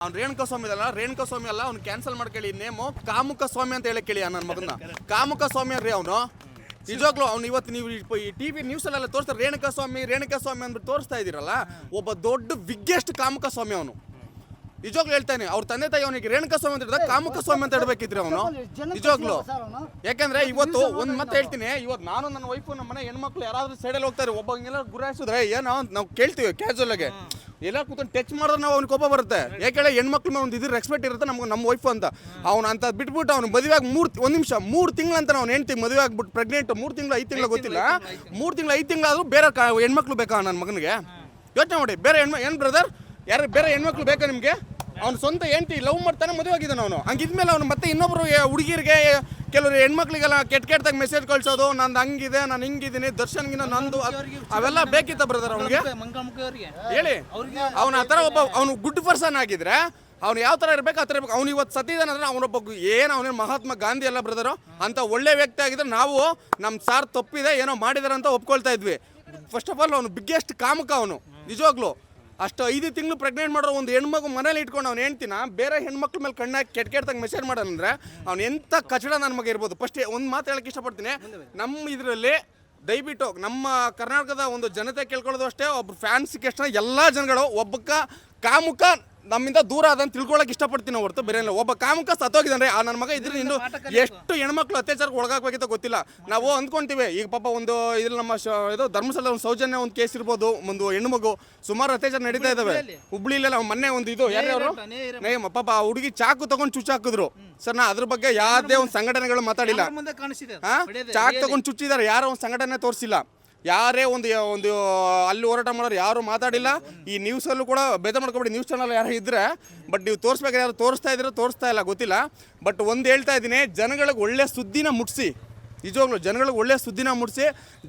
ಅವ್ನು ರೇಣುಕಾ ಸ್ವಾಮಿ ಅಲ್ಲ ರೇಣುಕಾ ಸ್ವಾಮಿ ಅಲ್ಲ ಅವ್ನು ಕ್ಯಾನ್ಸಲ್ ಮಾಡ್ಕೊಳ್ಳಿ ನೇಮು ಕಾಮುಕ ಸ್ವಾಮಿ ಅಂತ ಹೇಳಿ ಕೇಳಿ ನನ್ನ ಮಗನ ಕಾಮುಕ ಸ್ವಾಮಿ ಅನ್ರಿ ಅವನು. ನಿಜವಾಗ್ಲೂ ಅವ್ನು ಇವತ್ತು ನೀವು ಈ ಟಿ ವಿ ನ್ಯೂಸಲ್ಲೆಲ್ಲ ತೋರಿಸ್ತಾರೆ ರೇಣುಕಾ ಸ್ವಾಮಿ ರೇಣುಕಾ ಸ್ವಾಮಿ ಅಂದ್ಬಿಟ್ಟು ತೋರಿಸ್ತಾ ಇದ್ದೀರಲ್ಲ ಒಬ್ಬ ದೊಡ್ಡ ಬಿಗ್ಗೆಸ್ಟ್ ಕಾಮುಕ ಸ್ವಾಮಿ ಅವನು. ನಿಜವಾಗ್ಲು ಹೇಳ್ತಾನೆ ಅವ್ರ ತಂದೆ ತಾಯಿ ಅವನಿಗೆ ರೇಣುಕಾ ಸ್ವಾಮಿ ಅಂತ ಹೇಳಿದ್ರೆ ಕಾಮುಕ ಸ್ವಾಮಿ ಅಂತ ಹೇಳ್ಬೇಕಿದ್ರೆ ಅವನು. ನಿಜವಾಗ್ಲು. ಯಾಕಂದ್ರೆ ಇವತ್ತು ಒಂದ್ ಮತ್ತೆ ಹೇಳ್ತೀನಿ ಇವತ್ತು ನಾನು ನನ್ನ ವೈಫು ನಮ್ಮ ಮನೆ ಹೆಣ್ಮಕ್ಳು ಯಾರಾದ್ರೂ ಸೈಡಲ್ಲಿ ಹೋಗ್ತಾರೆ ಒಬ್ಬ ಹಿಂಗೆಲ್ಲ ಗುರಾಯಿಸಿದ್ರೆ ಏನೋ ನಾವು ಕೇಳ್ತೀವಿ ಕ್ಯಾಶುವಲ್ ಆಗಿ. ಎಲ್ಲ ಕೂತ್ಕೊಂಡು ಟಚ್ ಮಾಡಿದ್ರೆ ನಾವು ಅವ್ನ ಕೋಪ ಬರುತ್ತೆ. ಯಾಕೆಂದ್ರೆ ಹೆಣ್ಮಕ್ಳು ಒಂದು ಇದ್ರ ರೆಸ್ಪೆಕ್ಟ್ ಇರುತ್ತೆ ನಮ್ಗೆ ನಮ್ಮ ವೈಫ್ ಅಂತ. ಅವ್ನು ಅಂತ ಬಿಟ್ಬಿಟ್ಟು ಅವ್ನು ಮದುವೆ ಆಗಿ ಮೂರು ಒಂದು ನಿಮಿಷ, ಮೂರು ತಿಂಗಳು ಅಂತ ಅವ್ನು ಹೆಂಡ್ತಿ ಮದುವೆ ಆಗ್ಬಿಟ್ಟು ಪ್ರೆಗ್ನೆಂಟ್ ಮೂರು ತಿಂಗಳು, ಐದು ತಿಂಗಳು ಗೊತ್ತಿಲ್ಲ. ಮೂರು ತಿಂಗಳು, ಐದು ತಿಂಗಳಾದ್ರೂ ಬೇರೆ ಕ- ಹೆಣ್ಮಕ್ಳು ಬೇಕಾ ನನ್ನ ಮಗನಿಗೆ? ಯೋಚನೆ ಮಾಡಿ, ಬೇರೆ ಹೆಣ್ಮ ಏನು ಬ್ರದರ್ ಯಾರು ಬೇರೆ ಹೆಣ್ಮಕ್ಳು ಬೇಕಾ ನಿಮಗೆ? ಅವ್ನು ಸ್ವಂತ ಹೆಂಡತಿ ಲವ್ ಮಾಡ್ತಾನೆ ಮದುವೆ ಆಗಿದ್ದಾನೆ ಅವನು. ಹಂಗಿದ್ಮೇಲೆ ಅವನು ಮತ್ತೆ ಇನ್ನೊಬ್ರು ಎ- ಹುಡುಗಿರಿಗೆ ಕೆಲವರು ಹೆಣ್ಮಕ್ಳಿಗೆಲ್ಲ ಕೆಟ್ಟ ಕೆಟ್ಟದಾಗ ಮೆಸೇಜ್ ಕಳ್ಸೋದು ನಂದು ಹಂಗಿದೆ ನಾನು ಹಿಂಗಿದ್ದೀನಿ ದರ್ಶನ್ಗಿನ ನಂದು ಅವೆಲ್ಲ ಬೇಕಿತ್ತ ಬ್ರದರ್ ಅವ್ನಿಗೆ? ಹೇಳಿ. ಅವನ ಆ ಥರ ಒಬ್ಬ ಅವನು ಗುಡ್ ಪರ್ಸನ್ ಆಗಿದ್ರೆ ಅವ್ನು ಯಾವ ಥರ ಇರ್ಬೇಕು ಆ ಥರ ಇರ್ಬೇಕು. ಅವ್ನು ಇವತ್ತು ಸತ್ತಿದ್ದಾನೆ ಅಂದ್ರೆ ಅವನೊಬ್ಬ ಏನು ಅವನೇನು ಮಹಾತ್ಮ ಗಾಂಧಿ ಅಲ್ಲ ಬ್ರದರು ಅಂತ ಒಳ್ಳೆ ವ್ಯಕ್ತಿ ಆಗಿದ್ರೆ ನಾವು ನಮ್ಮ ಸಾರ್ ತಪ್ಪಿದೆ ಏನೋ ಮಾಡಿದಾರೆ ಅಂತ ಒಪ್ಕೊಳ್ತಾ ಇದ್ವಿ. ಫಸ್ಟ್ ಆಫ್ ಆಲ್ ಅವನು ಬಿಗ್ಗೆಸ್ಟ್ ಕಾಮಕ ಅವನು. ನಿಜವಾಗ್ಲು. ಅಷ್ಟು ಐದು ತಿಂಗಳು ಪ್ರೆಗ್ನೆಂಟ್ ಮಾಡೋ ಒಂದು ಹೆಣ್ಮಗು ಮನೇಲಿ ಇಟ್ಕೊಂಡು ಅವ್ನು ಹೆಣ್ತಿನ ಬೇರೆ ಹೆಣ್ಮಕ್ಳ ಮೇಲೆ ಕಣ್ಣಾಗಿ ಕೆಟ್ಟ ಕೆಟ್ಟದಾಗ ಮೆಸೇಜ್ ಮಾಡೋದಂದ್ರೆ ಅವ್ನು ಎಂಥ ಕಚಡ ನನ್ನ ಮಗ ಇರ್ಬೋದು. ಫಸ್ಟ್ ಒಂದು ಮಾತು ಹೇಳಕ್ಕೆ ಇಷ್ಟಪಡ್ತೀನಿ. ನಮ್ಮ ಇದರಲ್ಲಿ ದಯವಿಟ್ಟು ನಮ್ಮ ಕರ್ನಾಟಕದ ಒಂದು ಜನತೆ ಕೇಳ್ಕೊಳ್ಳೋದು ಅಷ್ಟೇ, ಒಬ್ರು ಫ್ಯಾನ್ಸ್ ಕಷ್ಟ ಎಲ್ಲ ಜನಗಳು ಒಬ್ಬಕ್ಕ ಕಾಮುಕ ನಮ್ಮಿಂದ ದೂರ ಅದಂತ ತಿಳ್ಕೊಳಕ್ ಇಷ್ಟಪಡ್ತೀನಿ ಹೊರತು ಬೇರೆ ಇಲ್ಲ. ಒಬ್ಬ ಕಾಮುಕ ಸತ್ತೋಗಿದ್ದಾನೆ. ಆ ನನ್ನ ಮಗ ಇದ್ರೆ ಇನ್ನು ಎಷ್ಟು ಹೆಣ್ಮಕ್ಳು ಅತ್ಯಾಚಾರಕ್ಕೆ ಒಳಗಾಗಬೇಕಿತ್ತು ಗೊತ್ತಿಲ್ಲ. ನಾವು ಅಂದ್ಕೊಂತೀವಿ. ಈಗ ಪಾಪ ಒಂದು ಇದ್ರಲ್ಲಿ ನಮ್ಮ ಇದು ಧರ್ಮಸ್ಥಳದ ಒಂದು ಸೌಜನ್ಯ ಒಂದು ಕೇಸ್ ಇರ್ಬೋದು. ಒಂದು ಹೆಣ್ಮಗು ಮಗು ಸುಮಾರು ಅತ್ಯಾಚಾರ ನಡೀತಾ ಇದಾವೆ. ಹುಬ್ಳಿಲೆಲ್ಲ ಮೊನ್ನೆ ಒಂದು ಇದು. ಯಾರ್ಯಾರು? ನೇಮ ಪಾಪ ಆ ಹುಡುಗಿ ಚಾಕು ತಗೊಂಡು ಚುಚ್ಚಾಕಿದ್ರು ಸರ್ ನಾ ಅದ್ರ ಬಗ್ಗೆ ಯಾವುದೇ ಒಂದು ಸಂಘಟನೆಗಳು ಮಾತಾಡಿಲ್ಲ. ಚಾಕ್ ತಗೊಂಡು ಚುಚ್ಚಿದ್ದಾರೆ. ಯಾರೋ ಒಂದು ಸಂಘಟನೆ ತೋರಿಸಿಲ್ಲ. ಯಾರೇ ಒಂದು ಒಂದು ಅಲ್ಲಿ ಹೋರಾಟ ಮಾಡೋರು ಯಾರು ಮಾತಾಡಿಲ್ಲ. ಈ ನ್ಯೂಸಲ್ಲೂ ಕೂಡ ಬೇಜಾರು ಮಾಡ್ಕೊಬೇಡಿ ನ್ಯೂಸ್ ಚಾನಲ್ ಯಾರು ಇದ್ದರೆ ಬಟ್ ನೀವು ತೋರಿಸ್ಬೇಕಾದ್ರೆ ಯಾರು ತೋರಿಸ್ತಾ ಇದ್ರೆ ತೋರಿಸ್ತಾ ಇಲ್ಲ, ಗೊತ್ತಿಲ್ಲ. ಬಟ್ ಒಂದು ಹೇಳ್ತಾ ಇದ್ದೀನಿ, ಜನಗಳಿಗೆ ಒಳ್ಳೆ ಸುದ್ದಿನ ಮುಟ್ಸಿ. ನಿಜವಾಗ್ಲೂ ಜನಗಳಿಗೆ ಒಳ್ಳೆ ಸುದ್ದಿನ ಮುಟ್ಸಿ.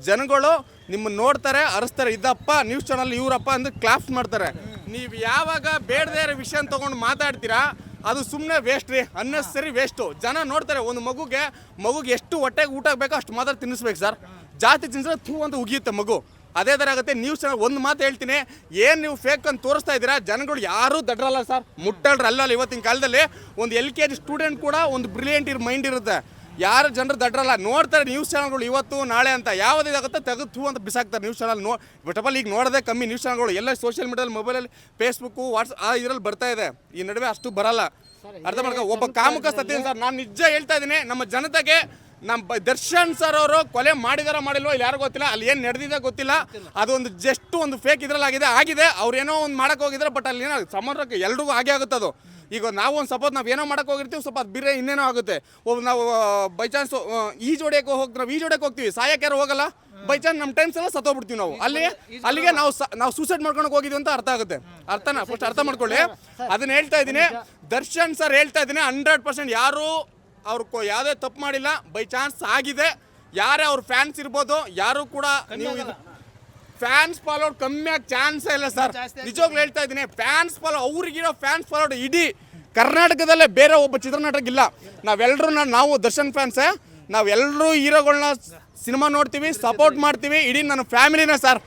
ಜನಗಳು ನಿಮ್ಮನ್ನ ನೋಡ್ತಾರೆ, ಅರಸ್ತಾರೆ, ಇದಪ್ಪ ನ್ಯೂಸ್ ಚಾನಲ್ ಇವರಪ್ಪ ಅಂದ್ರೆ ಕ್ಲಾಸ್ ಮಾಡ್ತಾರೆ. ನೀವು ಯಾವಾಗ ಬೇಡದೇ ಇರೋ ವಿಷಯ ತೊಗೊಂಡು ಮಾತಾಡ್ತೀರಾ, ಅದು ಸುಮ್ಮನೆ ವೇಸ್ಟ್ ರೀ ಅನ್ನೆಸರಿ ವೇಸ್ಟು ಜನ ನೋಡ್ತಾರೆ, ಒಂದು ಮಗುಗೆ ಮಗುಗೆ ಎಷ್ಟು ಹೊಟ್ಟೆಗೆ ಊಟ ಬೇಕೋ, ಅಷ್ಟು ಮಾತ್ರ ತಿನ್ನಿಸ್ಬೇಕು ಸರ್ ಜಾಸ್ತಿ ತಿನ್ಸಿದ್ರೆ ಥೂ ಅಂತ ಉಗಿಯುತ್ತೆ ಮಗು. ಅದೇ ಥರ ಆಗುತ್ತೆ ನ್ಯೂಸ್ ಚಾನಲ್ ಒಂದು ಮಾತು ಹೇಳ್ತೀನಿ. ಏನು ನೀವು ಫೇಕ್ ಅಂತ ತೋರಿಸ್ತಾ ಇದ್ದೀರಾ? ಜನಗಳು ಯಾರೂ ದಡ್ರಲ್ಲ ಸರ್. ಮುಟ್ಟಲ್ರ ಅಲ್ಲಲ್ಲ ಇವತ್ತಿನ ಕಾಲದಲ್ಲಿ. ಒಂದು ಎಲ್ ಕೆ ಜಿ ಸ್ಟೂಡೆಂಟ್ ಕೂಡ ಒಂದು ಬ್ರಿಲಿಯಂಟ್ ಇರೋ ಮೈಂಡ್ ಇರುತ್ತೆ. ಯಾರು ಜನರು ದಡ್ರಲ್ಲ? ನೋಡ್ತಾರೆ ನ್ಯೂಸ್ ಚಾನಲ್ಗಳು ಇವತ್ತು ನಾಳೆ ಅಂತ. ಯಾವುದಿದಾಗುತ್ತೆ ತೆಗೆದು ಥೂ ಅಂತ ಬಿಸಾಕ್ತಾರೆ ನ್ಯೂಸ್ ಚಾನಲ್ ನೋ ಬಟಪಲ್ಲಿ ಈಗ ನೋಡೋದೇ ಕಮ್ಮಿ ನ್ಯೂಸ್ ಚಾನಲ್ಗಳು ಎಲ್ಲ ಸೋಷಿಯಲ್ ಮೀಡಿಯಲ್ಲಿ ಮೊಬೈಲಲ್ಲಿ ಫೇಸ್ಬುಕ್ಕು ವಾಟ್ಸ್ ಆ ಇದರಲ್ಲಿ ಬರ್ತಾ ಇದೆ. ಈ ನಡುವೆ ಅಷ್ಟು ಬರಲ್ಲ. ಅರ್ಥ ಮಾಡ್ಕೊ ಒಬ್ಬ ಕಾಮುಕ ಸತ್ಯ ಸರ್ ನಾನು ನಿಜ ಹೇಳ್ತಾ ಇದ್ದೀನಿ. ನಮ್ಮ ಜನತೆಗೆ ನಮ್ಮ ಬ- ದರ್ಶನ್ ಸರ್ ಅವರು ಕೊಲೆ ಮಾಡಿದಾರ ಮಾಡಿಲ್ವೋ ಇಲ್ಲಿ ಯಾರು ಗೊತ್ತಿಲ್ಲ. ಅಲ್ಲಿ ಏನು ನಡೆದಿದೆ ಗೊತ್ತಿಲ್ಲ. ಅದೊಂದು ಜಸ್ಟ್ ಒಂದು ಫೇಕ್ ಇದ್ರಲ್ಲಿ ಆಗಿದೆ. ಆಗಿದೆ. ಅವ್ರು ಏನೋ ಒಂದು ಮಾಡಕ್ಕೆ ಹೋಗಿದ್ರೆ ಬಟ್ ಅಲ್ಲಿ ಏನೋ ಸಮರಕ್ಕೆ ಎಲ್ರಿಗೂ ಆಗೇ ಆಗುತ್ತೆ ಅದು. ಈಗ ನಾವು ಒಂದು ಸಪೋಸ್ ನಾವು ಏನೋ ಮಾಡಕ್ಕೆ ಹೋಗಿರ್ತೀವಿ ಸ್ವಲ್ಪ ಅದು ಬೇರೆ ಇನ್ನೇನೋ ಆಗುತ್ತೆ. ನಾವು ಬೈ ಚಾನ್ಸ್ ಈಜು ಹೊಡೆಯಕ್ಕೆ ಹೋಗಿ ನಾವು ಈಜು ಹೊಡೆಯಕ್ಕೆ ಹೋಗ್ತೀವಿ. ಸಾಯಕ್ಕೆ ಯಾರು ಹೋಗಲ್ಲ. ಬೈ ಚಾನ್ಸ್ ನಮ್ಮ ಟೈಮ್ಸ್ ಎಲ್ಲ ಸತ್ತೋಗ್ಬಿಡ್ತೀವಿ ನಾವು. ಅಲ್ಲಿ ಅಲ್ಲಿಗೆ ನಾವು ನಾವು ಸೂಸೈಡ್ ಮಾಡ್ಕೊಂಡು ಹೋಗಿದ್ವಿ ಅಂತ ಅರ್ಥ ಆಗುತ್ತೆ. ಅರ್ಥನ? ಫಸ್ಟ್ ಅರ್ಥ ಮಾಡ್ಕೊಳ್ಳಿ. ಅದನ್ನ ಹೇಳ್ತಾ ಇದ್ದೀನಿ. ದರ್ಶನ್ ಸರ್ ಹೇಳ್ತಾ ಇದ್ದೀನಿ ಹಂಡ್ರೆಡ್ ಪರ್ಸೆಂಟ್ ಯಾರು ಅವ್ರು ಯಾವುದೇ ತಪ್ಪು ಮಾಡಿಲ್ಲ ಬೈ ಚಾನ್ಸ್ ಆಗಿದೆ. ಯಾರೇ ಅವ್ರ ಫ್ಯಾನ್ಸ್ ಇರ್ಬೋದು ಯಾರು ಕೂಡ ನೀವು ಫ್ಯಾನ್ಸ್ ಫಾಲೋಡ್ ಕಮ್ಮಿ ಆಗಿ ಚಾನ್ಸ್ ಇಲ್ಲ ಸರ್. ನಿಜವಾಗ್ಲೂ ಹೇಳ್ತಾ ಇದ್ದೀನಿ ಫ್ಯಾನ್ಸ್ ಫಾಲೋ ಅವ್ರಿಗಿರೋ ಫ್ಯಾನ್ಸ್ ಫಾಲೋಡ್ ಇಡೀ ಕರ್ನಾಟಕದಲ್ಲೇ ಬೇರೆ ಒಬ್ಬ ಚಿತ್ರನಟರಿಗೆ ಇಲ್ಲ. ನಾವೆಲ್ಲರೂ ನಾವು ದರ್ಶನ್ ಫ್ಯಾನ್ಸೇ ನಾವೆಲ್ಲರೂ ಹೀರೋಗಳನ್ನ ಸಿನಿಮಾ ನೋಡ್ತೀವಿ ಸಪೋರ್ಟ್ ಮಾಡ್ತೀವಿ ಇಡೀ ನನ್ನ ಫ್ಯಾಮಿಲಿನೇ ಸರ್.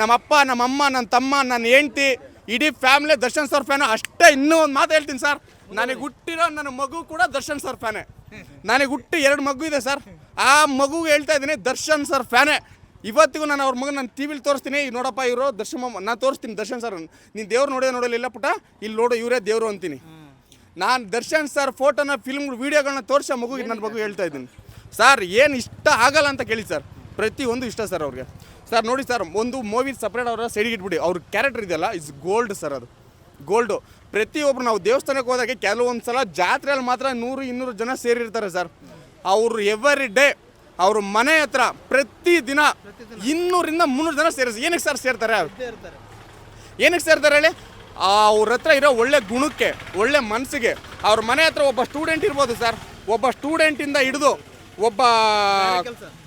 ನಮ್ಮಪ್ಪ ನಮ್ಮಮ್ಮ ನನ್ನ ತಮ್ಮ ನನ್ನ ಹೆಂಡ್ತಿ ಇಡೀ ಫ್ಯಾಮಿಲಿ ದರ್ಶನ್ ಸರ್ ಫ್ಯಾನು ಅಷ್ಟೇ ಇನ್ನೂ ಒಂದು ಮಾತು ಹೇಳ್ತೀನಿ ಸರ್. ನನಗೆ ಹುಟ್ಟಿರೋ ನನ್ನ ಮಗು ಕೂಡ ದರ್ಶನ್ ಸರ್ ಫ್ಯಾನೇ ನನಗೆ ಹುಟ್ಟಿ ಎರಡು ಮಗು ಇದೆ ಸರ್. ಆ ಮಗುಗೆ ಹೇಳ್ತಾ ಇದ್ದೀನಿ, ದರ್ಶನ್ ಸರ್ ಫ್ಯಾನೇ. ಇವತ್ತಿಗೂ ನಾನು ಅವ್ರ ಮಗನ ನಾನು ಟಿವಿಲಿ ತೋರಿಸ್ತೀನಿ. ನೋಡಪ್ಪ ಇವರು, ದರ್ಶನ್ ನಾನು ತೋರಿಸ್ತೀನಿ ದರ್ಶನ್ ಸರ್. ನೀನು ದೇವ್ರು ನೋಡೋದೇ ನೋಡಲಿಲ್ಲ ಪುಟ? ಇಲ್ಲಿ ನೋಡು, ಇವರೇ ದೇವರು ಅಂತೀನಿ. ನಾನು ದರ್ಶನ್ ಸರ್ ಫೋಟೋನ ಫಿಲ್ಮ್ ವೀಡಿಯೋಗಳನ್ನ ತೋರಿಸೋ ಮಗುಗೆ ನನ್ನ ಮಗು ಹೇಳ್ತಾ ಇದ್ದೀನಿ. ಸರ್, ಏನು ಇಷ್ಟ ಆಗಲ್ಲ ಅಂತ ಕೇಳಿ ಸರ್. ಪ್ರತಿಯೊಂದು ಇಷ್ಟ ಸರ್ ಅವ್ರಿಗೆ. ಸರ್, ನೋಡಿ ಸರ್, ಒಂದು ಮೂವಿ ಸಪ್ರೇಟ್ ಅವರ ಸೈಡಿಗೆ ಇಟ್ಬಿಡಿ. ಅವ್ರ ಕ್ಯಾರೆಕ್ಟರ್ ಇದೆಯಲ್ಲ ಇಸ್ ಗೋಲ್ಡ್ ಸರ್ ಅದು. ಗೋಲ್ಡು. ಪ್ರತಿಯೊಬ್ಬರು ನಾವು ದೇವಸ್ಥಾನಕ್ಕೆ ಹೋದಾಗ ಕೆಲವೊಂದು ಸಲ ಜಾತ್ರೆಯಲ್ಲಿ ಮಾತ್ರ ನೂರು ಇನ್ನೂರು ಜನ ಸೇರಿರ್ತಾರೆ ಸರ್. ಅವರು ಎವ್ರಿ ಡೇ ಅವ್ರ ಮನೆ ಹತ್ರ ಪ್ರತಿ ದಿನ ಇನ್ನೂರಿಂದ ಮುನ್ನೂರು ಜನ ಸೇರಿಸ್ ಏನಕ್ಕೆ ಸರ್ ಸೇರ್ತಾರೆ? ಏನಕ್ಕೆ ಸೇರ್ತಾರೆ ಹೇಳಿ? ಅವ್ರ ಹತ್ರ ಇರೋ ಒಳ್ಳೆ ಗುಣಕ್ಕೆ ಒಳ್ಳೆ ಮನಸ್ಸಿಗೆ ಅವ್ರ ಮನೆ ಹತ್ರ ಒಬ್ಬ ಸ್ಟೂಡೆಂಟ್ ಇರ್ಬೋದು ಸರ್. ಒಬ್ಬ ಸ್ಟೂಡೆಂಟಿಂದ ಹಿಡಿದು ಒಬ್ಬ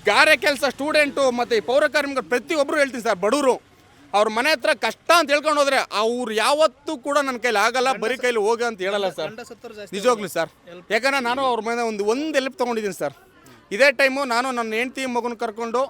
ಗಾರೆ ಕೆಲಸ. ಸ್ಟೂಡೆಂಟು ಮತ್ತು ಈ ಪೌರಕಾರ್ಮಿಕರು ಪ್ರತಿಯೊಬ್ಬರು ಹೇಳ್ತೀನಿ ಸರ್ ಬಡವರು ಅವ್ರ ಮನೆ ಹತ್ರ ಕಷ್ಟ ಅಂತ ಹೇಳ್ಕೊಂಡು ಹೋದ್ರೆ ಅವ್ರು ಯಾವತ್ತೂ ಕೂಡ ನನ್ನ ಕೈಲಿ ಆಗಲ್ಲ ಬರೀ ಕೈಲಿ ಹೋಗ ಅಂತ ಹೇಳಲ್ಲ ಸರ್. ನಿಜವಾಗ್ಲಿ ಸರ್. ಯಾಕಂದ್ರೆ ನಾನು ಅವ್ರ ಮನೆ ಒಂದು ಒಂದು ಎಲ್ಪ್ ತೊಗೊಂಡಿದ್ದೀನಿ ಸರ್. ಇದೇ ಟೈಮು ನಾನು ನನ್ನ ಹೆಂಡತಿ ಮಗನ ಕರ್ಕೊಂಡು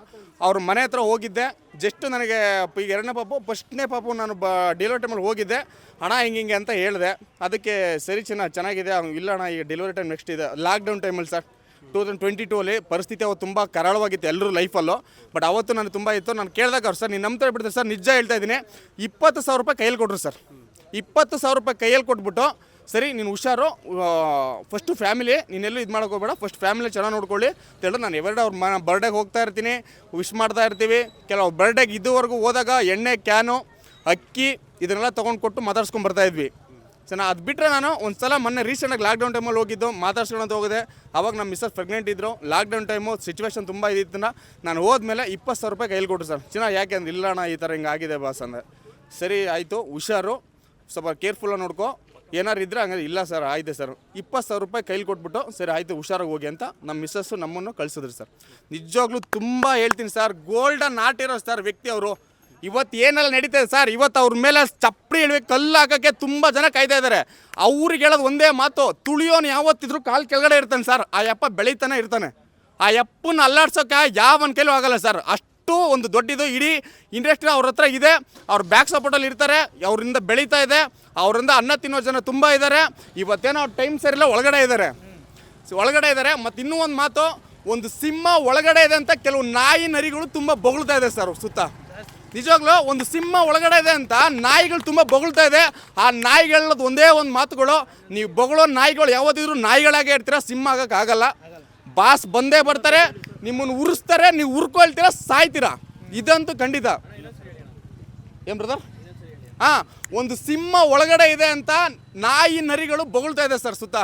ಅವ್ರ ಮನೆ ಹತ್ರ ಹೋಗಿದ್ದೆ. ಜಸ್ಟ್ ನನಗೆ ಈಗ ಎರಡನೇ ಪಾಪು ಫಸ್ಟ್ನೇ ಪಾಪು ನಾನು ಬ ಡೆಲಿವರಿ ಟೈಮಲ್ಲಿ ಹೋಗಿದ್ದೆ. ಹಣ ಹಿಂಗೆ ಹಿಂಗೆ ಅಂತ ಹೇಳಿದೆ. ಅದಕ್ಕೆ ಸರಿ ಚೆನ್ನಾಗಿ ಚೆನ್ನಾಗಿದೆ ಇಲ್ಲ ಅಣ್ಣ ಈಗ ಡೆಲಿವರಿ ಟೈಮ್ ನೆಕ್ಸ್ಟ್ ಇದೆ. ಲಾಕ್ಡೌನ್ ಟೈಮಲ್ಲಿ sir. Two thousand twenty two ಅಲ್ಲಿ ಪರಿಸ್ಥಿತಿ ಅವತ್ತು ತುಂಬ ಕರಾಳವಾಗಿತ್ತು ಎಲ್ಲರೂ ಲೈಫಲ್ಲೂ ಬಟ್ ಅವತ್ತು ನಾನು ತುಂಬ ಇತ್ತು. ನಾನು ಕೇಳಿದಾಗ ಅವ್ರು, ಸರ್, ನೀನು ನಂಬ್ತಾ ಬಿಡ್ತಾರೆ ಸರ್. ನಿಜ ಹೇಳ್ತಾ ಇದ್ದೀನಿ. ಇಪ್ಪತ್ತು ಸಾವಿರ ರೂಪಾಯಿ ಕೈಯಲ್ಲಿ ಕೊಟ್ಟರು ಸರ್. ಇಪ್ಪತ್ತು ಸಾವಿರ ರೂಪಾಯಿ ಕೈಯಲ್ಲಿ ಕೊಟ್ಬಿಟ್ಟು, ಸರಿ, ನೀನು ಹುಷಾರು. ಫಸ್ಟು ಫ್ಯಾಮಿಲಿ ನೀನೆಲ್ಲೂ ಇದು ಮಾಡೋಕೆ ಹೋಗಬೇಡ. ಫಸ್ಟ್ ಫ್ಯಾಮಿಲಿ ಚೆನ್ನಾಗಿ ನೋಡ್ಕೊಳ್ಳಿ. ಅಂತ ಹೇಳಿದ್ರೆ ನಾನು ಎವರ್ಡೆ ಅವ್ರ ಮ ಬರ್ಡೇಗೆ ಹೋಗ್ತಾ ಇರ್ತೀನಿ. ವಿಶ್ ಮಾಡ್ತಾ ಇರ್ತೀವಿ. ಕೆಲವು ಬರ್ಡೇಗೆ ಇದುವರೆಗೂ ಹೋದಾಗ ಎಣ್ಣೆ ಕ್ಯಾನು ಅಕ್ಕಿ, ಇದನ್ನೆಲ್ಲ ತೊಗೊಂಡು ಕೊಟ್ಟು ಮಾತಾಡ್ಸ್ಕೊಂಡು ಬರ್ತಾ ಇದ್ವಿ. ಸೊ ನಾನು ಅದು ಬಿಟ್ಟರೆ ನಾನು ಒಂದು ಸಲ ಮೊನ್ನೆ ರೀಸೆಂಟಾಗಿ ಲಾಕ್ಡೌನ್ ಟೈಮಲ್ಲಿ ಹೋಗಿದ್ದು ಅಂತ ಹೋಗಿದೆ ಅವಾಗ ನಮ್ಮ ಮಿಸ್ಸಸ್ ಪ್ರೆಗ್ನೆಂಟ್ ಇದ್ದರು ಲಾಕ್ಡೌನ್ ಟೈಮು ಸಿಚುವೇಶನ್ ತುಂಬ ಇದಿತ್ತು ನಾನು ಹೋದ್ಮೇಲೆ ಇಪ್ಪತ್ತು ಸಾವಿರ ರೂಪಾಯಿ ಕೈಲಿ ಕೊಟ್ಟರು ಸರ್. ಚಿನ್ನ ಯಾಕೆ ಅಂದ್ರೆ ಇಲ್ಲ ಅಣ್ಣ ಈ ಥರ ಹಿಂಗೆ ಆಗಿದೆ ಬಾಸ್ ಅಂದರೆ ಸರಿ, ಆಯಿತು, ಹುಷಾರು. ಸ್ವಲ್ಪ ಕೇರ್ಫುಲ್ಲಾಗಿ ನೋಡ್ಕೋ. ಏನಾರು ಇದ್ದರೆ ಹಂಗಾರೆ ಇಲ್ಲ ಸರ್, ಆಯಿತು ಸರ್. ಇಪ್ಪತ್ತು ಸಾವಿರ ರೂಪಾಯಿ ಕೈಲಿ ಕೊಟ್ಬಿಟ್ಟು, ಸರಿ, ಆಯಿತು, ಹುಷಾರಾಗಿ ಹೋಗಿ ಅಂತ ನಮ್ಮ ಮಿಸ್ಸಸ್ಸು ನಮ್ಮನ್ನು ಕಳಿಸಿದ್ರು ಸರ್. ನಿಜವಾಗ್ಲೂ ತುಂಬ ಹೇಳ್ತೀನಿ ಸರ್ ಗೋಲ್ಡನ್ ನಾಟಿರೋ ಸರ್ ವ್ಯಕ್ತಿ ಅವರು. ಇವತ್ತು ಏನೆಲ್ಲ ನಡೀತದೆ ಸರ್? ಇವತ್ತು ಅವ್ರ ಮೇಲೆ ಚಪ್ಪಡಿ ಇಳಿಬೇಕು ಕಲ್ಲು ಹಾಕೋಕ್ಕೆ ತುಂಬ ಜನ ಕಾಯ್ತಾ ಇದ್ದಾರೆ ಅವ್ರಿಗೆ ಹೇಳೋದು ಒಂದೇ ಮಾತು, ತುಳಿಯೋನು ಯಾವತ್ತಿದ್ರು ಕಾಲು ಕೆಳಗಡೆ ಇರ್ತಾನೆ ಸರ್. ಆ ಯಪ್ಪ ಬೆಳೀತಾನೆ ಇರ್ತಾನೆ. ಆ ಯಪ್ಪನ ಅಲ್ಲಾಡ್ಸೋಕೆ ಯಾವನ ಕೈಲೂ ಆಗಲ್ಲ ಸರ್. ಅಷ್ಟು ಒಂದು ದೊಡ್ಡದು ಇಡೀ ಇಂಡಸ್ಟ್ರಿ ಅವ್ರ ಹತ್ರ ಇದೆ. ಅವ್ರ ಬ್ಯಾಕ್ ಸಪೋರ್ಟಲ್ಲಿ ಇರ್ತಾರೆ. ಅವರಿಂದ ಬೆಳೀತಾ ಇದೆ. ಅವರಿಂದ ಅನ್ನ ತಿನ್ನೋ ಜನ ತುಂಬ ಇದ್ದಾರೆ ಇವತ್ತೇನೋ ಅವ್ರ ಟೈಮ್ ಸರಿಲ್ಲ ಒಳಗಡೆ ಇದ್ದಾರೆ ಒಳಗಡೆ ಇದ್ದಾರೆ ಮತ್ತು ಇನ್ನೂ ಒಂದು ಮಾತು, ಒಂದು ಸಿಂಹ ಒಳಗಡೆ ಇದೆ ಅಂತ ಕೆಲವು ನಾಯಿ ನರಿಗಳು ತುಂಬ ಬೊಗಳ್ತಾ ಇದೆ ಸರ್ ಸುತ್ತ. ನಿಜವಾಗ್ಲೂ ಒಂದು ಸಿಂಹ ಒಳಗಡೆ ಇದೆ ಅಂತ ನಾಯಿಗಳು ತುಂಬ ಬೊಗಳ್ತಾ ಇದೆ. ಆ ನಾಯಿಗಳದ್ದು ಒಂದೇ ಒಂದು ಮಾತುಗಳು, ನೀವು ಬೊಗಳೋ ನಾಯಿಗಳು ಯಾವತ್ತಿದ್ರು ನಾಯಿಗಳಾಗೆ ಇರ್ತೀರ, ಸಿಂಹ ಆಗೋಕ್ಕಾಗಲ್ಲ ಬಾಸ್ ಬಂದೇ ಬರ್ತಾರೆ, ನಿಮ್ಮನ್ನು ಉರಿಸ್ತಾರೆ, ನೀವು ಉರ್ಕೊಳ್ತೀರ, ಸಾಯ್ತೀರಾ? ಇದಂತೂ ಖಂಡಿತ. ಏನು ಬ್ರದರ್ ಹಾಂ, ಒಂದು ಸಿಂಹ ಒಳಗಡೆ ಇದೆ ಅಂತ ನಾಯಿ ನರಿಗಳು ಬೊಗಳ್ತಾ ಇದೆ ಸರ್ ಸುತ್ತ.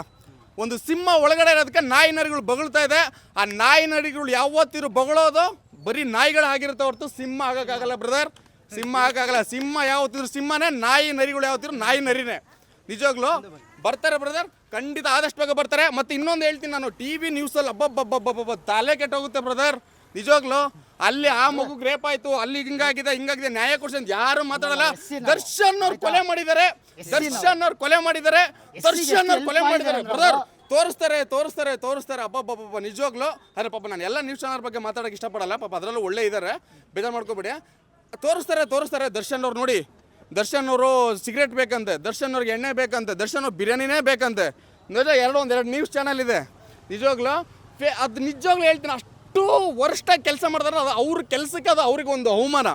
ಒಂದು ಸಿಂಹ ಒಳಗಡೆ ಇರೋದಕ್ಕೆ ನಾಯಿ ನರಿಗಳು ಬೊಗಳ್ತಾ ಇದೆ. ಆ ನಾಯಿ ನರಿಗಳು ಯಾವತ್ತಿರು ಬೊಗಳೋದು? ಬರೀ ನಾಯಿಗಳು ಆಗಿರುತ್ತೆ ಹೊರತು ಸಿಂಹ ಆಗೋಕ್ಕಾಗಲ್ಲ ಬ್ರದರ್ ಸಿಂಹ ಆಗೋಕ್ಕಾಗಲ್ಲ. ಸಿಂಹ ಯಾವತ್ತಿದ್ರು ಸಿಂಹನೇ ನಾಯಿ ನರಿಗಳು ಯಾವತ್ತಿದ್ರು ನಾಯಿ ನರಿನೇ. ನಿಜವಾಗ್ಲು? ಬರ್ತಾರೆ ಬ್ರದರ್ ಖಂಡಿತ ಆದಷ್ಟು ಬೇಗ ಬರ್ತಾರೆ. ಮತ್ತೆ ಇನ್ನೊಂದು ಹೇಳ್ತೀನಿ ನಾನು ಟಿ ವಿ ನ್ಯೂಸಲ್ಲಿ ಅಬ್ಬಬ್ಬಬ್ಬಬ್ಬಬ್ಬ ತಲೆ ಕೆಟ್ಟೋಗುತ್ತೆ ಬ್ರದರ್ ನಿಜವಾಗ್ಲು? ಅಲ್ಲಿ ಆ ಮಗು ರೇಪ್ ಆಯ್ತು ಅಲ್ಲಿ ಹಿಂಗಾಗಿದೆ ಹಿಂಗಾಗಿದೆ ನ್ಯಾಯ ಕೊಡ್ಸಿ ಅಂತ ಯಾರು ಮಾತಾಡಲ್ಲ. ದರ್ಶನ್ ಅವ್ರು ಕೊಲೆ ಮಾಡಿದ್ದಾರೆ. ದರ್ಶನ್ ಅವ್ರು ಕೊಲೆ ಮಾಡಿದ್ದಾರೆ. ದರ್ಶನ್ ಅವ್ರು ಕೊಲೆ ಮಾಡಿದ್ದಾರೆ ಬ್ರದರ್ ತೋರಿಸ್ತಾರೆ ತೋರಿಸ್ತಾರೆ ತೋರಿಸ್ತಾರೆ. ಅಬ್ಬಬ್ಬಬ್ಬ ನಿಜವಾಗ್ಲು? ಅರೆ ಪಾಪ, ನಾನು ಎಲ್ಲ ನ್ಯೂಸ್ ಚಾನಲ್ ಬಗ್ಗೆ ಮಾತಾಡೋಕೆ ಇಷ್ಟಪಡಲ್ಲ, ಪಾಪ, ಅದರಲ್ಲೂ ಒಳ್ಳೆ ಇದ್ದಾರೆ ಬೇಜಾರು ಮಾಡ್ಕೋಬೇಡಿ. ತೋರಿಸ್ತಾರೆ ತೋರಿಸ್ತಾರೆ, ದರ್ಶನ್ ಅವ್ರು ನೋಡಿ. ದರ್ಶನ್ ಅವರು ಸಿಗರೇಟ್ ಬೇಕಂತೆ, ದರ್ಶನ್ ಅವ್ರಿಗೆ ಎಣ್ಣೆ ಬೇಕಂತೆ, ದರ್ಶನ್ ಅವ್ರು ಬಿರಿಯಾನಿನೇ ಬೇಕಂತೆ. ನಿಜ ಎರಡು ಒಂದು ಎರಡು ನ್ಯೂಸ್ ಚಾನಲ್ ಇದೆ. ನಿಜವಾಗ್ಲೂ? ಫೇ ಅದು ನಿಜವಾಗ್ಲೂ ಹೇಳ್ತೀನಿ, ಅಷ್ಟು ವರ್ಷ ಕೆಲಸ ಮಾಡ್ತಾರೆ ಅದು ಅವ್ರ ಕೆಲಸಕ್ಕೆ ಅದು ಅವ್ರಿಗೆ ಒಂದು ಅವಮಾನ.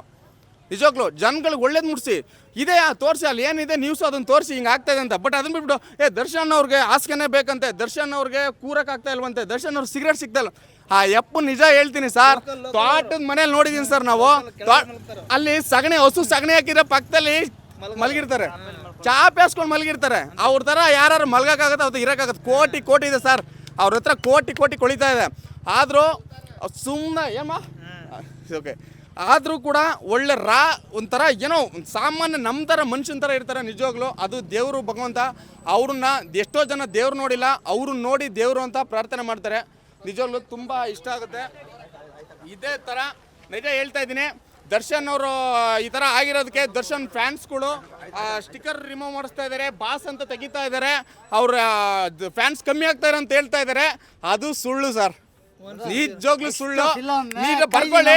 ನಿಜವಾಗ್ಲೂ ಜನಗಳಿಗೆ ಒಳ್ಳೇದು ಮುಡಿಸಿ ಇದೆ ತೋರಿಸಿ ಅಲ್ಲಿ ಏನಿದೆ ನ್ಯೂಸ್ ಅದನ್ನು ತೋರಿಸಿ ಹಿಂಗೆ ಆಗ್ತಾ ಇದೆ ಅಂತ. ಬಟ್ ಅದನ್ನ ಬಿಟ್ಬಿಟ್ಟು ಏ ದರ್ಶನ್ ಅವ್ರಿಗೆ ಹಾಸಿಗೆನೇ ಬೇಕಂತೆ ದರ್ಶನ್ ಅವ್ರಿಗೆ ಕೂರಕ್ಕೆ ಆಗ್ತಾ ಇಲ್ವಂತೆ ದರ್ಶನ್ ಅವ್ರು ಸಿಗರೇಟ್ ಸಿಗ್ತಲ್ಲ ಆ ಯಪ್ಪು ನಿಜ ಹೇಳ್ತೀನಿ ಸರ್. ತೋಟದ ಮನೇಲಿ ನೋಡಿದೀನಿ ಸರ್ ನಾವು. ಅಲ್ಲಿ ಸಗಣಿ ಹಸು ಸಗಣಿ ಹಾಕಿರೋ ಪಕ್ಕದಲ್ಲಿ ಮಲಗಿರ್ತಾರೆ. ಚಾಪೆ ಪೇಸ್ಕೊಂಡು ಮಲಗಿರ್ತಾರೆ. ಅವ್ರ ಥರ ಯಾರು ಮಲ್ಗಕ್ಕಾಗತ್ತೆ ಅವ್ರು ಇರೋಕ್ಕಾಗತ್ತೆ. ಕೋಟಿ ಕೋಟಿ ಇದೆ ಸರ್. ಅವ್ರ ಹತ್ರ ಕೋಟಿ ಕೋಟಿ ಕೊಳಿತಾ ಇದೆ. ಆದರೂ ಸುಮ್ಮನೆ ಏಮ್ಮ ಓಕೆ ಆದರೂ ಕೂಡ ಒಳ್ಳೆ ರಾ ಒಂಥರ ಏನೋ ಸಾಮಾನ್ಯ ನಮ್ಮ ಥರ ಮನುಷ್ಯನ ಥರ ಇರ್ತಾರೆ ನಿಜವಾಗ್ಲೂ. ಅದು ದೇವರು, ಭಗವಂತ, ಅವ್ರನ್ನ ಎಷ್ಟೋ ಜನ ದೇವ್ರು ನೋಡಿಲ್ಲ ಅವ್ರನ್ನ ನೋಡಿ ದೇವರು ಅಂತ ಪ್ರಾರ್ಥನೆ ಮಾಡ್ತಾರೆ. ನಿಜವಾಗ್ಲೂ ತುಂಬ ಇಷ್ಟ ಆಗುತ್ತೆ. ಇದೇ ಥರ ನಿಜ ಹೇಳ್ತಾ ಇದ್ದೀನಿ. ದರ್ಶನ್ ಅವರು ಈ ಥರ ಆಗಿರೋದಕ್ಕೆ ದರ್ಶನ್ ಫ್ಯಾನ್ಸ್ಗಳು ಸ್ಟಿಕರ್ ರಿಮೂವ್ ಮಾಡಿಸ್ತಾ ಇದ್ದಾರೆ ಬಾಸ್ ಅಂತ ತೆಗಿತಾ ಇದ್ದಾರೆ ಅವ್ರ ಫ್ಯಾನ್ಸ್ ಕಮ್ಮಿ ಆಗ್ತಾರೆ ಅಂತ ಹೇಳ್ತಾ ಇದ್ದಾರೆ ಅದು ಸುಳ್ಳು ಸರ್. ನಿಜವಾಗ್ಲೂ ಸುಳ್ಳು. ಕೈದಿ ಬರ್ಕೊಳ್ಳಿ.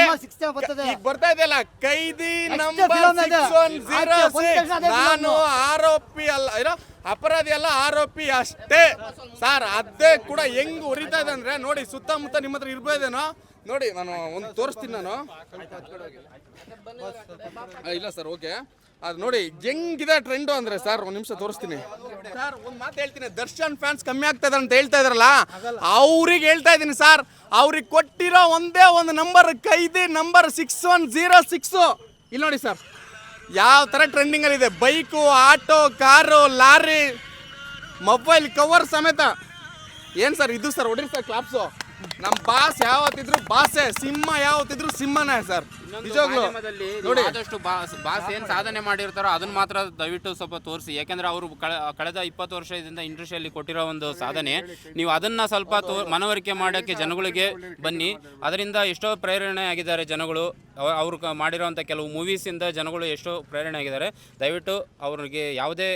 ಈಗ ಬರ್ತಾ ಇದೆಯಲ್ಲ ಕೈದಿ ನಂಬರ್. ಸಿಕ್ಸ್ ಒನ್ ಜೀರೋ ಅದೇ ನಾನು ಆರೋಪಿ ಅಲ್ಲ ಏನೋ ಅಪರಾಧಿ ಅಲ್ಲ ಆರೋಪಿ ಅಷ್ಟೇ. ಸರ್ ಅದೇ ಕೂಡ ಹೆಂಗ್ ಉರಿತಾ ಇದೆ ಅಂದ್ರೆ ನೋಡಿ ಸುತ್ತಮುತ್ತ ನಿಮ್ಮ ಹತ್ರ ಇರ್ಬೋದೇನೋ ನೋಡಿ ನಾನು ಒಂದು ತೋರಿಸ್ತೀನಿ ನಾನು. ಇಲ್ಲ ಸರ್ ಓಕೆ. ಅದು ನೋಡಿ ಹೆಂಗಿದೆ ಟ್ರೆಂಡು ಅಂದ್ರೆ ಸರ್ ಒಂದು ನಿಮಿಷ ತೋರಿಸ್ತೀನಿ. ಸರ್ ಒಂದು ಮಾತು ಹೇಳ್ತೀನಿ. ದರ್ಶನ್ ಫ್ಯಾನ್ಸ್ ಕಮ್ಮಿ ಆಗ್ತದೆ ಅಂತ ಹೇಳ್ತಾ ಇದ್ರಲ್ಲ? ಅವ್ರಿಗೆ ಹೇಳ್ತಾ ಇದ್ದೀನಿ ಸರ್ ಅವ್ರಿಗೆ ಕೊಟ್ಟಿರೋ ಒಂದೇ ಒಂದು number ಕೈದಿ number six one zero six ಇಲ್ಲಿ ನೋಡಿ ಸರ್ ಯಾವ ಥರ ಟ್ರೆಂಡಿಂಗಲ್ಲಿದೆ bike auto car lorry mobile cover ಸಮೇತ. ಏನು ಸರ್ ಇದು ಸರ್? ಹೊಡಿರಿ ಸರ್ ಕ್ಲಾಪ್ಸು ನಮ್ಮ ಬಾಸ್ ಯಾವತ್ತಿದ್ರು ಬಾಸೆ ಸಿಂಹ ಯಾವತ್ತಿದ್ರು ಸಿಂಹನೇ ಸರ್. ನಿಜವಾಗ್ಲು. ನೋಡಿ. ಆದಷ್ಟು ಬಾಸ್ ಬಾಸ್ ಏನ್ ಸಾಧನೆ ಮಾಡಿರ್ತಾರೋ ಅದನ್ನ ಮಾತ್ರ ದಯವಿಟ್ಟು ಸ್ವಲ್ಪ ತೋರಿಸಿ. ಯಾಕಂದ್ರೆ ಅವರು ಕಳೆದ ಇಪ್ಪತ್ತು ವರ್ಷದಿಂದ ಇಂಡಸ್ಟ್ರಿಯಲ್ಲಿ ಕೊಟ್ಟಿರೋ ಒಂದು ಸಾಧನೆ. ನೀವು ಅದನ್ನ ಸ್ವಲ್ಪ ತೋ ಮನವರಿಕೆ ಮಾಡೋಕ್ಕೆ ಜನಗಳಿಗೆ ಬನ್ನಿ. ಅದರಿಂದ ಎಷ್ಟೋ ಪ್ರೇರಣೆ ಆಗಿದ್ದಾರೆ ಜನಗಳು. ಅವರು ಮಾಡಿರೋಂಥ ಕೆಲವು ಮೂವೀಸಿಂದ ಜನಗಳು ಎಷ್ಟೋ ಪ್ರೇರಣೆ ಆಗಿದ್ದಾರೆ. ದಯವಿಟ್ಟು ಅವ್ರಿಗೆ ಯಾವುದೇ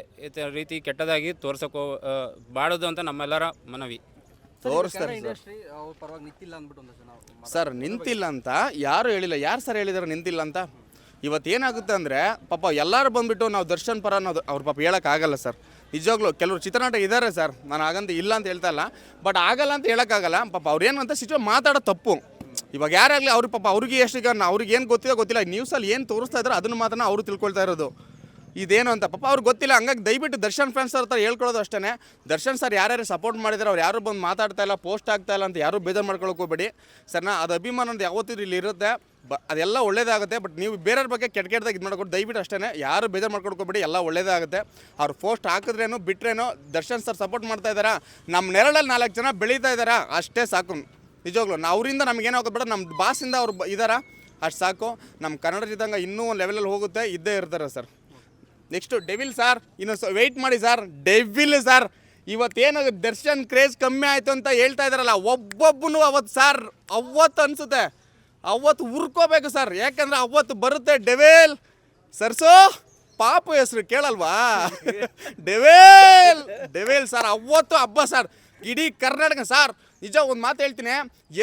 ರೀತಿ ಕೆಟ್ಟದಾಗಿ ತೋರ್ಸೋಕೋ ಬಾಡೋದು ಅಂತ ನಮ್ಮೆಲ್ಲರ ಮನವಿ. ತೋರಿಸ್ತಾರೆ ಸರ್. ಇಂಡಸ್ಟ್ರಿ ಅವ್ರ ಪರವಾಗಿ ನಿಂತಿಲ್ಲ ಅಂದ್ಬಿಟ್ಟು ಒಂದಷ್ಟು ನಾವು ಸರ್ ನಿಂತಿಲ್ಲ ಅಂತ ಯಾರು ಹೇಳಿಲ್ಲ. ಯಾರು ಸರ್ ಹೇಳಿದಾರೆ ನಿಂತಿಲ್ಲ ಅಂತ? ಇವತ್ತು ಏನಾಗುತ್ತೆ ಅಂದರೆ ಪಾಪ ಎಲ್ಲರೂ ಬಂದುಬಿಟ್ಟು ನಾವು ದರ್ಶನ್ ಪರ ಅನ್ನೋದು ಅವ್ರ ಪಾಪ ಹೇಳೋಕ್ಕಾಗಲ್ಲ ಸರ್. ನಿಜವಾಗ್ಲೂ ಕೆಲವರು ಚಿತ್ರನಟ ಇದ್ದಾರೆ ಸರ್. ನಾನು ಹಾಗಂತ ಇಲ್ಲ ಅಂತ ಹೇಳ್ತಾ ಇಲ್ಲ. ಬಟ್ ಆಗಲ್ಲ ಅಂತ ಹೇಳೋಕ್ಕಾಗಲ್ಲ ಪಾಪ ಅವ್ರು ಏನು ಅಂತ ಸಿಚುವ ಮಾತಾಡೋ ತಪ್ಪು. ಇವಾಗ ಯಾರಾಗಲಿ ಅವ್ರ ಪಾಪ ಅವ್ರಿಗೆ ಎಷ್ಟು ಈಗ ಅವ್ರಿಗೆ ಏನು ಗೊತ್ತಿಲ್ಲ. ಗೊತ್ತಿಲ್ಲ ನ್ಯೂಸಲ್ಲಿ ಏನು ತೋರಿಸ್ತಾ ಇದ್ದಾರೆ ಅದನ್ನು ಮಾತ್ರ ಅವರು ತಿಳ್ಕೊಳ್ತಾ ಇರೋದು. ಇದೇನು ಅಂತ. ಪಾಪ ಅವ್ರಿಗೆ ಗೊತ್ತಿಲ್ಲ, ಹಂಗಾಗಿ ದಯವಿಟ್ಟು ದರ್ಶನ್ ಫ್ಯಾನ್ಸ್ ಅವ್ರ ಹತ್ರ ಹೇಳ್ಕೊಳೋದು ಅಷ್ಟೇ ದರ್ಶನ್ ಸರ್ ಯಾರ್ಯಾರು ಸಪೋರ್ಟ್ ಮಾಡಿದ್ರೆ, ಅವ್ರು ಯಾರು ಬಂದು ಮಾತಾಡ್ತಾ ಇಲ್ಲ ಪೋಸ್ಟ್ ಆಗ್ತಾ ಇಲ್ಲ ಅಂತ ಯಾರು ಬೇಜಾರು ಮಾಡ್ಕೊಳಕ್ಕೆ ಹೋಗ್ಬೇಡಿ. ಸರ್ನ ಅದು ಅಭಿಮಾನ ಯಾವತ್ತಿದ್ರು ಇಲ್ಲಿ ಇರುತ್ತೆ. ಬ ಅದೆಲ್ಲ ಒಳ್ಳೇದಾಗುತ್ತೆ ಬಟ್ ನೀವು ಬೇರೆಯವ್ರ ಬಗ್ಗೆ ಕೆಟ್ಟ ಕೆಟ್ಟದಾಗ ಇದು ಮಾಡ್ಕೊಂಡು ದಯವಿಟ್ಟು ಅಷ್ಟೇ ಯಾರು ಬೇಜಾರು ಮಾಡ್ಕೊಡ್ಕೊಬೇಡಿ ಎಲ್ಲ ಒಳ್ಳೇದಾಗುತ್ತೆ. ಅವ್ರು ಪೋಸ್ಟ್ ಹಾಕಿದ್ರೇನು, ಬಿಟ್ರೇನೋ, ದರ್ಶನ್ ಸರ್ ಸಪೋರ್ಟ್ ಮಾಡ್ತಾ ಇದ್ದಾರಾ? ನಮ್ಮ ನೆರಳಲ್ಲಿ ನಾಲ್ಕು ಜನ ಬೆಳೀತಾ ಇದ್ದಾರಾ? ಅಷ್ಟೇ ಸಾಕು. ನಿಜವಾಗ್ಲೂ, ನಾ ಅವರಿಂದ ನಮಗೇನು ಆಗೋದು ಬೇಡ ನಮ್ಮ ಬಾಸಿಂದ ಅವ್ರು ಇದ್ದಾರಾ? ಅಷ್ಟು ಸಾಕು. ನಮ್ಮ ಕನ್ನಡ ಇದ್ದಂಗೆ ಇನ್ನೂ ಒಂದು ಲೆವೆಲಲ್ಲಿ ಹೋಗುತ್ತೆ, ಇದ್ದೇ ಇರ್ತಾರೆ ಸರ್. ನೆಕ್ಸ್ಟು ಡೆವಿಲ್ ಸರ್, ಇನ್ನು ವೆಯ್ಟ್ ಮಾಡಿ ಸರ್, ಡೆವಿಲ್ ಸರ್. ಇವತ್ತೇನು ದರ್ಶನ್ ಕ್ರೇಜ್ ಕಮ್ಮಿ ಆಯಿತು ಅಂತ ಹೇಳ್ತಾ ಇದ್ದಾರಲ್ಲ ಒಬ್ಬೊಬ್ಬನು ಅವತ್ತು ಸರ್ ಅವತ್ತು ಅನಿಸುತ್ತೆ. ಅವತ್ತು ಉರ್ಕೋಬೇಕು ಸರ್, ಯಾಕಂದ್ರೆ ಅವತ್ತು ಬರುತ್ತೆ ಡೆವೇಲ್. ಸರ್ಸೋ ಪಾಪು ಹೆಸರು ಕೇಳಲ್ವಾ? ಡೆವೆಲ್, ಡೆವೇಲ್ ಸರ್, ಅವತ್ತು ಹಬ್ಬ ಸರ್. ಇಡೀ ಕರ್ನಾಟಕ ಸರ್ ನಿಜ ಒಂದು ಮಾತು ಹೇಳ್ತೀನಿ.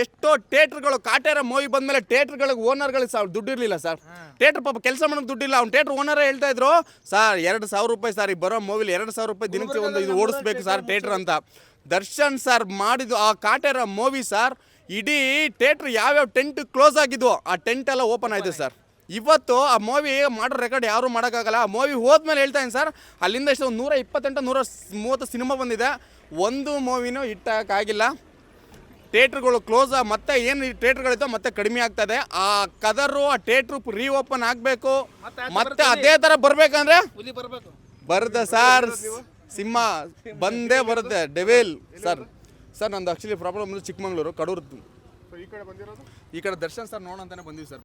ಎಷ್ಟೋ ಥಿಯೇಟ್ರ್ಗಳು ಕಾಟೇರ ಮೂವಿ ಬಂದಮೇಲೆ ಥಿಯೇಟ್ರ್ಗಳಿಗೆ ಓನರ್ಗಳಿಗೆ ಸರ್ ದುಡ್ಡು ಇರಲಿಲ್ಲ ಸರ್. ಥಿಯೇಟ್ರ್ ಪಾಪ ಕೆಲಸ ಮಾಡೋಕೆ ದುಡ್ಡಿಲ್ಲ ಅವ್ನು ಥಿಯೇಟ್ರ್ ಓನರೇ ಹೇಳ್ತಾ ಇದ್ರು ಸರ್ ಎರಡು ಸಾವಿರ ರೂಪಾಯಿ ಸರ್ ಈ ಬರೋ ಮೂವಿಲಿ ಎರಡು ಸಾವಿರ ರೂಪಾಯಿ ದಿನಕ್ಕೆ ಒಂದು ಇದು ಓಡಿಸ್ಬೇಕು ಸರ್ ಥಿಯೇಟ್ರ್ ಅಂತ. ದರ್ಶನ್ ಸರ್ ಮಾಡಿದ್ದು ಆ ಕಾಟೇರ ಮೂವಿ ಸರ್ ಇಡೀ ಥಿಯೇಟ್ರ್ ಯಾವ್ಯಾವ ಟೆಂಟ್ ಕ್ಲೋಸ್ ಆಗಿದ್ವು ಆ ಟೆಂಟ್ ಎಲ್ಲ ಓಪನ್ ಆಯಿತು ಸರ್. ಇವತ್ತು ಆ ಮೂವಿ ಮಾಡೋ ರೆಕಾರ್ಡ್ ಯಾರು ಮಾಡೋಕ್ಕಾಗಲ್ಲ. ಆ ಮೂವಿ ಹೋದ್ಮೇಲೆ ಹೇಳ್ತಾ ಇದ್ದೀನಿ ಸರ್ ಅಲ್ಲಿಂದ ಎಷ್ಟು ಒಂದು ನೂರ ಇಪ್ಪತ್ತೆಂಟು ನೂರ ಮೂವತ್ತು ಸಿನಿಮಾ ಬಂದಿದೆ. ಒಂದು ಮೂವಿನೂ ಇಟ್ಟಕ್ಕಾಗಿಲ್ಲ ಥಿಯೇಟ್ರ್ಗಳು ಕ್ಲೋಸ್ ಮತ್ತೆ ಏನು ಥಿಯೇಟ್ರ್ಗಳಿದ್ದೋ ಮತ್ತೆ ಕಡಿಮೆ ಆಗ್ತದೆ. ಆ ಕದರು ಆ ಥಿಯೇಟ್ರ್ ರೀ ಓಪನ್ ಆಗಬೇಕು. ಮತ್ತೆ ಅದೇ ಥರ ಬರಬೇಕಂದ್ರೆ? ಹುಲಿ ಬರಬೇಕು. ಬರುತ್ತೆ ಸರ್ ಸಿಂಹ ಬಂದೇ ಬರುತ್ತೆ. ಡೆವಿಲ್ ಸರ್ ಸರ್ ನಂದು ಆ್ಯಕ್ಚುಲಿ ಪ್ರಾಬ್ಲಮ್ ಚಿಕ್ಕಮಂಗ್ಳೂರು ಕಡೂರು. ಈ ಕಡೆ ದರ್ಶನ್ ಸರ್ ನೋಡೋಂತಾನೆ ಬಂದಿವಿ ಸರ್